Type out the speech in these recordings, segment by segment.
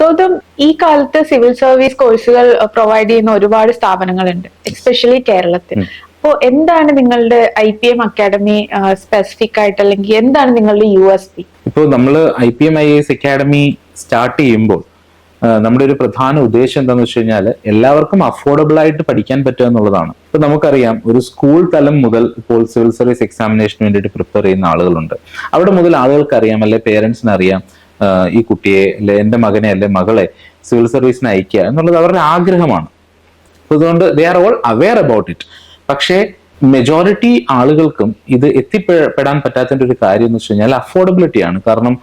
ഗൗതം ഈ കാലത്ത് civil service കോഴ്സുകൾ പ്രൊവൈഡ് ചെയ്യുന്ന ഒരുപാട് സ്ഥാപനങ്ങളുണ്ട് എസ്പെഷ്യലി കേരളത്തിൽ. അപ്പോൾ എന്താണ് നിങ്ങളുടെ I P M academy specific ആയിട്ട് അല്ലെങ്കിൽ എന്താണ് നിങ്ങളുടെ യു എസ് പി? ഇപ്പോൾ നമ്മൾ I P M I S academy start ചെയ്യുമ്പോൾ നമ്മുടെ ഒരു പ്രധാന ഉദ്ദേശം എന്താണെന്ന് വെച്ച് കഴിഞ്ഞാൽ എല്ലാവർക്കും അഫോർഡബിൾ ആയിട്ട് പഠിക്കാൻ പറ്റുക എന്നുള്ളതാണ്. ഇപ്പൊ നമുക്കറിയാം ഒരു സ്കൂൾ തലം മുതൽ ഇപ്പോൾ സിവിൽ സർവീസ് എക്സാമിനേഷന് വേണ്ടിയിട്ട് പ്രിപ്പയർ ചെയ്യുന്ന ആളുകളുണ്ട്. അവിടെ മുതൽ ആളുകൾക്ക് അറിയാം അല്ലെ പേരൻസിന് അറിയാം ഈ കുട്ടിയെ അല്ലെ എന്റെ മകനെ അല്ലെ മകളെ സിവിൽ സർവീസിന് അയക്കുക എന്നുള്ളത് അവരുടെ ആഗ്രഹമാണ്. അതുകൊണ്ട് they are all aware about it പക്ഷേ മെജോറിറ്റി ആളുകൾക്കും ഇത് എത്തിപ്പെടാൻ പറ്റാത്തതിന്റെ ഒരു കാര്യം എന്ന് വെച്ച് കഴിഞ്ഞാൽ അഫോർഡബിലിറ്റി ആണ്. കാരണം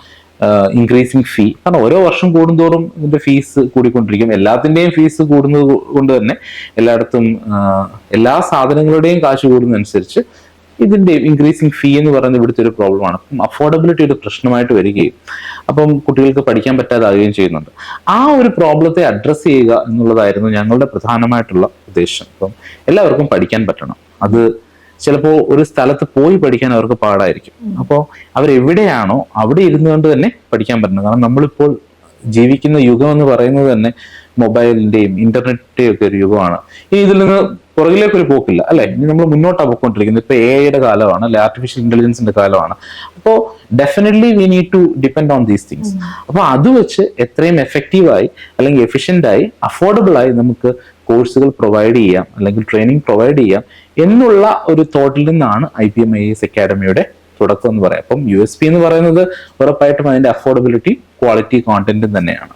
ഇൻക്രീസിങ് ഫീ കാരണം ഓരോ വർഷം കൂടുന്തോറും ഇതിന്റെ ഫീസ് കൂടിക്കൊണ്ടിരിക്കും. എല്ലാത്തിന്റെയും ഫീസ് കൂടുന്നത് കൊണ്ട് തന്നെ എല്ലായിടത്തും എല്ലാ സാധനങ്ങളുടെയും കാശ് കൂടുന്നതനുസരിച്ച് ഇതിന്റെ ഇൻക്രീസിങ് ഫീ എന്ന് പറയുന്നത് ഇവിടുത്തെ ഒരു പ്രോബ്ലമാണ് അഫോർഡബിലിറ്റി ഒരു പ്രശ്നമായിട്ട് വരികയും അപ്പം കുട്ടികൾക്ക് പഠിക്കാൻ പറ്റാതാവുകയും ചെയ്യുന്നുണ്ട്. ആ ഒരു പ്രോബ്ലത്തെ അഡ്രസ്സ് ചെയ്യുക എന്നുള്ളതായിരുന്നു ഞങ്ങളുടെ പ്രധാനമായിട്ടുള്ള ഉദ്ദേശം. അപ്പം എല്ലാവർക്കും പഠിക്കാൻ പറ്റണം. അത് ചിലപ്പോൾ ഒരു സ്ഥലത്ത് പോയി പഠിക്കാൻ അവർക്ക് പാടായിരിക്കും. അപ്പോൾ അവരെവിടെയാണോ അവിടെ ഇരുന്നുകൊണ്ട് തന്നെ പഠിക്കാൻ പറ്റണം. കാരണം നമ്മളിപ്പോൾ ജീവിക്കുന്ന യുഗം എന്ന് പറയുന്നത് തന്നെ മൊബൈലിന്റെയും ഇന്റർനെറ്റിന്റെയും ഒക്കെ ഒരു യുഗമാണ്. ഇനി ഇതിൽ നിന്ന് പുറകിലേക്ക് ഒരു പോക്കില്ല അല്ലെ? ഇനി നമ്മൾ മുന്നോട്ടാണ് പോയിക്കൊണ്ടിരിക്കുന്നത്. ഇപ്പൊ എ ഐയുടെ കാലമാണ് അല്ലെ ആർട്ടിഫിഷ്യൽ ഇന്റലിജൻസിന്റെ കാലമാണ്. അപ്പോൾ definitely we need to depend on these things അപ്പൊ അത് വെച്ച് എത്രയും എഫക്റ്റീവായി അല്ലെങ്കിൽ എഫിഷ്യന്റ് ആയി അഫോർഡബിൾ ആയി നമുക്ക് കോഴ്സുകൾ പ്രൊവൈഡ് ചെയ്യാം അല്ലെങ്കിൽ ട്രെയിനിങ് പ്രൊവൈഡ് ചെയ്യാം എന്നുള്ള ഒരു തോട്ടിൽ നിന്നാണ് I P M I S അക്കാഡമിയുടെ തുടക്കം എന്ന് പറയാം. അപ്പം യു എസ് പി എന്ന് പറയുന്നത് ഉറപ്പായിട്ടും അതിന്റെ അഫോർഡബിലിറ്റി ക്വാളിറ്റി കോണ്ടന്റും തന്നെയാണ്.